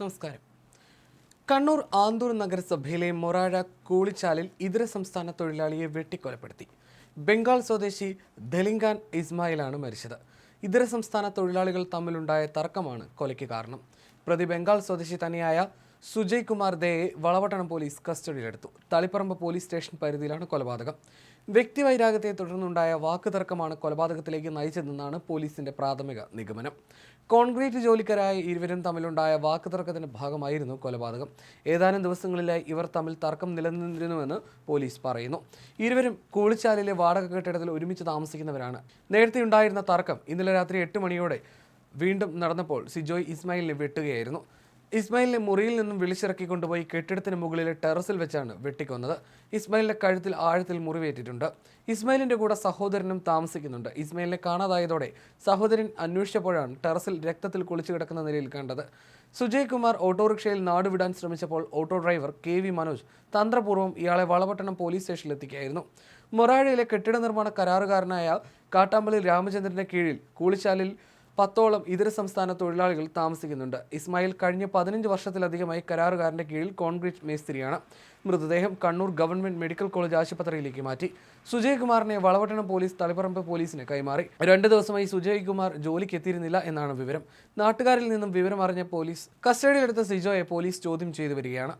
നമസ്കാരം. കണ്ണൂർ ആന്തൂർ നഗരസഭയിലെ മൊറാഴ കൂളിച്ചാലിൽ ഇതര സംസ്ഥാന തൊഴിലാളിയെ വെട്ടിക്കൊലപ്പെടുത്തി. ബംഗാൾ സ്വദേശി ദലിംഗാൻ ഇസ്മായിലാണ് മരിച്ചത്. ഇതര സംസ്ഥാന തൊഴിലാളികൾ തമ്മിലുണ്ടായ തർക്കമാണ് കൊലയ്ക്ക് കാരണം. പ്രതി ബംഗാൾ സ്വദേശി തന്നെയായ സുജയ് കുമാർ ദേയെ വളവട്ടണം പോലീസ് കസ്റ്റഡിയിലെടുത്തു. തളിപ്പറമ്പ് പോലീസ് സ്റ്റേഷൻ പരിധിയിലാണ് കൊലപാതകം. വ്യക്തിവൈരാഗ്യത്തെ തുടർന്നുണ്ടായ വാക്കുതർക്കമാണ് കൊലപാതകത്തിലേക്ക് നയിച്ചതെന്നാണ് പോലീസിന്റെ പ്രാഥമിക നിഗമനം. കോൺക്രീറ്റ് ജോലിക്കാരായ ഇരുവരും തമ്മിലുണ്ടായ വാക്കുതർക്കത്തിന്റെ ഭാഗമായിരുന്നു കൊലപാതകം. ഏതാനും ദിവസങ്ങളിലായി ഇവർ തമ്മിൽ തർക്കം നിലനിന്നിരുന്നുവെന്ന് പോലീസ് പറയുന്നു. ഇരുവരും കൂളിച്ചാലിലെ വാടക കെട്ടിടത്തിൽ ഒരുമിച്ച് താമസിക്കുന്നവരാണ്. നേരത്തെ ഉണ്ടായിരുന്ന തർക്കം ഇന്നലെ രാത്രി എട്ട് മണിയോടെ വീണ്ടും നടന്നപ്പോൾ സിജോയ് ഇസ്മായിലിനെ വെട്ടുകയായിരുന്നു. ഇസ്മായിലിനെ മുറിയിൽ നിന്നും വിളിച്ചിറക്കി കൊണ്ടുപോയി കെട്ടിടത്തിന് മുകളിലെ ടെറസിൽ വെച്ചാണ് വെട്ടിക്കൊന്നത്. ഇസ്മായിലിന്റെ കഴുത്തിൽ ആഴത്തിൽ മുറിവേറ്റിട്ടുണ്ട്. ഇസ്മായിലിന്റെ കൂടെ സഹോദരനും താമസിക്കുന്നുണ്ട്. ഇസ്മായിലിനെ കാണാതായതോടെ സഹോദരൻ അന്വേഷിച്ചപ്പോഴാണ് ടെറസിൽ രക്തത്തിൽ കുളിച്ചു കിടക്കുന്ന നിലയിൽ കണ്ടത്. സുജയ് കുമാർ ഓട്ടോറിക്ഷയിൽ നാടുവിടാൻ ശ്രമിച്ചപ്പോൾ auto driver K V Manoj തന്ത്രപൂർവം ഇയാളെ വളപട്ടണം പോലീസ് സ്റ്റേഷനിലെത്തിക്കുകയായിരുന്നു മൊറാഴയിലെ കെട്ടിട നിർമ്മാണ കരാറുകാരനായ കാട്ടാമ്പള്ളി രാമചന്ദ്രന്റെ കീഴിൽ കൂളിച്ചാലിൽ പത്തോളം ഇതര സംസ്ഥാന തൊഴിലാളികൾ താമസിക്കുന്നുണ്ട്. ഇസ്മായിൽ കഴിഞ്ഞ പതിനഞ്ച് വർഷത്തിലധികമായി കരാറുകാരന്റെ കീഴിൽ കോൺക്രീറ്റ് മേസ്തിരിയാണ് മൃതദേഹം കണ്ണൂർ ഗവൺമെന്റ് മെഡിക്കൽ കോളേജ് ആശുപത്രിയിലേക്ക് മാറ്റി. സുജയ് കുമാറിനെ വളവട്ടണം പോലീസ് തളിപ്പറമ്പ് പോലീസിന് കൈമാറി. രണ്ട് ദിവസമായി സുജയ് കുമാർ ജോലിക്ക് എത്തിയിരുന്നില്ല എന്നാണ് വിവരം. നാട്ടുകാരിൽ നിന്നും വിവരം അറിഞ്ഞ പോലീസ് കസ്റ്റഡിയിലെടുത്ത സിജോയെ പോലീസ് ചോദ്യം ചെയ്തു വരികയാണ്.